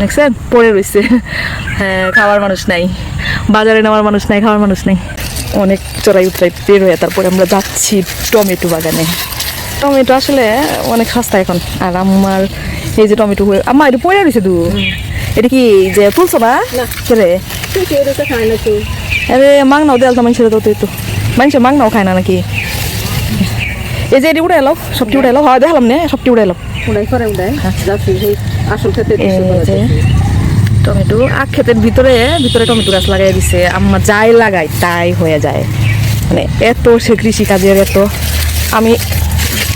দেখছেন? পড়ে রয়েছে হ্যাঁ খাওয়ার মানুষ নাই। বাজারে নেওয়ার মানুষ নাই খাওয়ার মানুষ নাই। অনেক চড়াই উতরাই বের হয়ে তারপরে আমরা যাচ্ছি টমেটো বাগানে। টমেটো আসলে অনেক সস্তা এখন। আর আমার এই যে টমেটো হয়ে আমার এটা পড়ে রয়েছে দু এটা কি যে তুলছো না? রে? আরে মাংনাও দেয়াল তো মানুষের তো। একটু মানুষের মাংনাও খায় না নাকি? এই যে এটি উড়ে এলো সবটি উড়ে এলো হয় দেখালাম না সবটি উড়ে এলো উড়াই করে উড়াই সেই আসল ক্ষেত্রে টমেটো আখ ক্ষেতের ভিতরে ভিতরে টমেটো গাছ লাগাই দিছে আম্মা যাই লাগাই তাই হয়ে যায়। মানে এত সে কৃষি কাজের এত আমি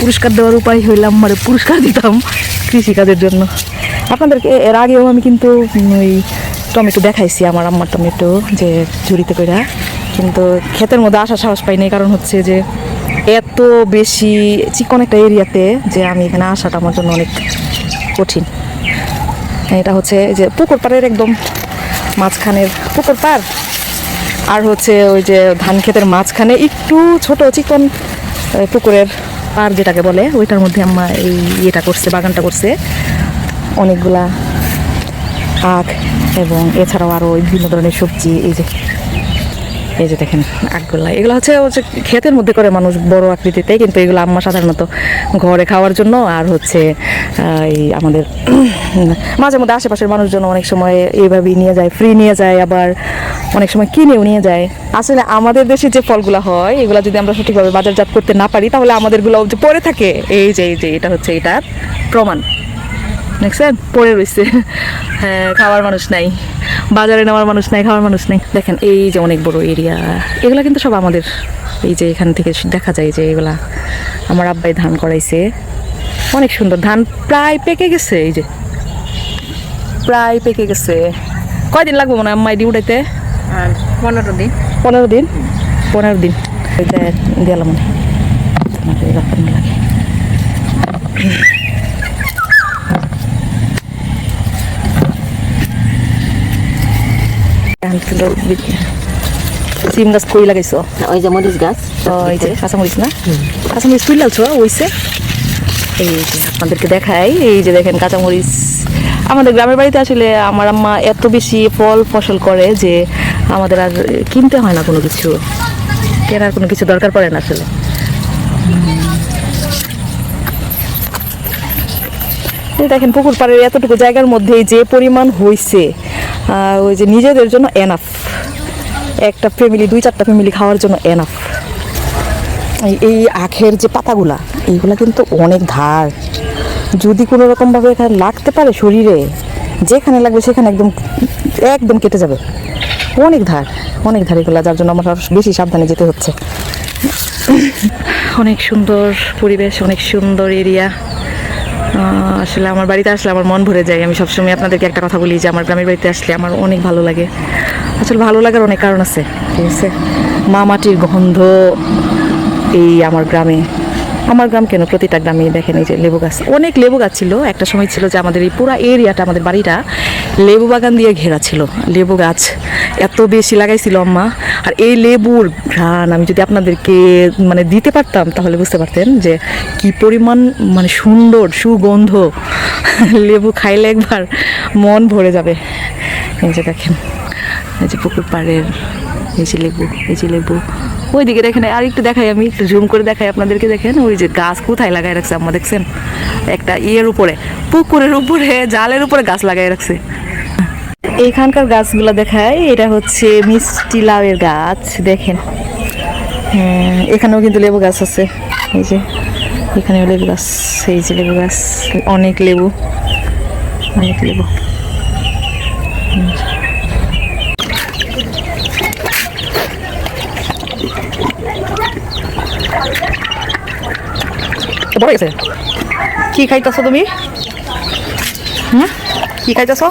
পুরস্কার দেওয়ার উপায় হইলাম মানে পুরস্কার দিতাম কৃষি কাজের জন্য। আপনাদেরকে এর আগেও আমি কিন্তু ওই টমেটো দেখাইছি আমার আম্মার টমেটো যে ঝুড়িতে কইরা। কিন্তু ক্ষেতের মধ্যে আসার সাহস পাইনি কারণ হচ্ছে যে এত বেশি চিকন একটা এরিয়াতে যে আমি এখানে আসাটা আমার জন্য অনেক কঠিন। এটা হচ্ছে যে পুকুর পাড়ের একদম মাঝখানের পুকুর পাড়। আর হচ্ছে ওই যে ধান ক্ষেতের মাঝখানে একটু ছোট চিকন পুকুরের পাড় যেটাকে বলে, ওইটার মধ্যে আম্মা এই ইয়েটা করছে, বাগানটা করছে। অনেকগুলা আখ এবং এছাড়াও আরও বিভিন্ন ধরনের সবজি, এই যে এই যে দেখেন আখগুলা, এগুলো হচ্ছে হচ্ছে ক্ষেতের মধ্যে করে মানুষ বড় আকৃতিতে কিন্তু এগুলো আম্মা সাধারণত ঘরে খাওয়ার জন্য আর হচ্ছে এই আমাদের মাঝে মধ্যে আশেপাশের মানুষজন অনেক সময় এইভাবেই নিয়ে যায় ফ্রি নিয়ে যায়, আবার অনেক সময় কিনেও নিয়ে যায়। আসলে আমাদের দেশে যে ফলগুলো হয়, এগুলো যদি আমরা সঠিকভাবে বাজারজাত করতে না পারি, তাহলে আমাদেরগুলো যে পড়ে থাকে, এই যে এই যে, এটা হচ্ছে এটার প্রমাণ। দেখছেন? পড়ে রয়েছে হ্যাঁ খাওয়ার মানুষ নাই। বাজারে নেওয়ার মানুষ নাই খাওয়ার মানুষ নাই। দেখেন এই যে অনেক বড় এরিয়া এগুলা কিন্তু সব আমাদের এই যে এখান থেকে দেখা যায় যে এগুলা আমার আব্বাই ধান করাইছে। অনেক সুন্দর ধান প্রায় পেকে গেছে এই যে। প্রায় পেকে গেছে। কয়দিন লাগবে মনে হয় এটি উঠাইতে? পনেরো দিন। পনেরো দিন? পনেরো দিন। গেলাম মনে লাগে এখন কিন্তু বি- সিম গাছ কই লাগাইছো? ওই যে মরিচ গাছ ওই যে কাঁচামরিচ না? কাঁচামরিচ তুই লাগছো ওইসে এই যে আপনাদেরকে দেখাই এই যে দেখেন কাঁচামরিচ। আমাদের গ্রামের বাড়িতে আসলে আমার আম্মা এত বেশি ফল ফসল করে যে আমাদের আর কিনতে হয় না কোনো কিছু। কেনার কোনো কিছু দরকার পড়ে না আসলে। এই দেখেন পুকুর পাড়ের এতটুকু জায়গার মধ্যেই যে পরিমাণ হইছে। আহ, ওই যে নিজেদের জন্য এনাফ একটা ফ্যামিলি দুই চারটা ফ্যামিলি খাওয়ার জন্য এনাফ এই আখের যে পাতাগুলা এইগুলা কিন্তু অনেক ধার। যদি কোনো রকমভাবে এখানে লাগতে পারে শরীরে যেখানে লাগবে সেখানে একদম একদম কেটে যাবে। অনেক ধার অনেক ধার এগুলা যার জন্য আমার আরও বেশি সাবধানে যেতে হচ্ছে। অনেক সুন্দর পরিবেশ অনেক সুন্দর এরিয়া আসলে আমার বাড়িতে আসলে আমার মন ভরে যায়। আমি সবসময় আপনাদেরকে একটা কথা বলি যে, আমার গ্রামের বাড়িতে আসলে আমার অনেক ভালো লাগে। আসলে ভালো লাগার অনেক কারণ আছে, ঠিক আছে? মা মাটির গন্ধ এই আমার গ্রামে। আমার গ্রাম কেন? প্রতিটা গ্রামে দেখেন এই যে লেবু গাছ। অনেক লেবু গাছ ছিল। একটা সময় ছিল যে আমাদের এই পুরো এরিয়াটা, আমাদের বাড়িটা লেবু বাগান দিয়ে ঘেরা ছিল। লেবু গাছ এত বেশি লাগাইছিল আম্মা। আর এই লেবুর ঘ্রাণ আমি যদি আপনাদেরকে মানে দিতে পারতাম, তাহলে বুঝতে পারতেন যে কি পরিমাণ মানে সুন্দর, সুগন্ধ। লেবু খাইলে একবার মন ভরে যাবে। এই যে দেখেন, এই যে পুকুর পাড়ের এই যে লেবু, এই যে লেবু। ওইদিকে দেখেন আর একটু দেখাই আমি একটু জুম করে দেখাই আপনাদেরকে দেখেন ওই যে গাছ কোথায় লাগাই রাখছে আম্মা দেখছেন? একটা ইয়ের উপরে পুকুরের উপরে জালের উপরে গাছ লাগাই রাখছে। এখানকার গাছগুলো দেখায় এটা হচ্ছে মিষ্টি লাউয়ের গাছ দেখেন। হ্যাঁ, এখানেও কিন্তু লেবু গাছ আছে। এই যে এখানেও লেবু গাছ এই যে লেবু গাছ অনেক লেবু অনেক লেবু। বড় গেছে কি খাইতেছো তুমি? হুম কি খাইতেছো?